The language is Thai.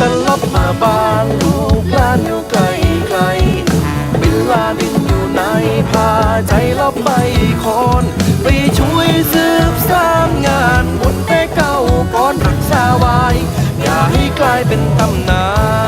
กัลบมาบ้านลูกลานอยู่ไกลไกลบินลาดินอยู่ในพาใจลบไปคอนไปช่วยสืบสร้างงานบุญแต่เก่าก่อนรักษาไว้ อย่าให้กลายเป็นตำนาน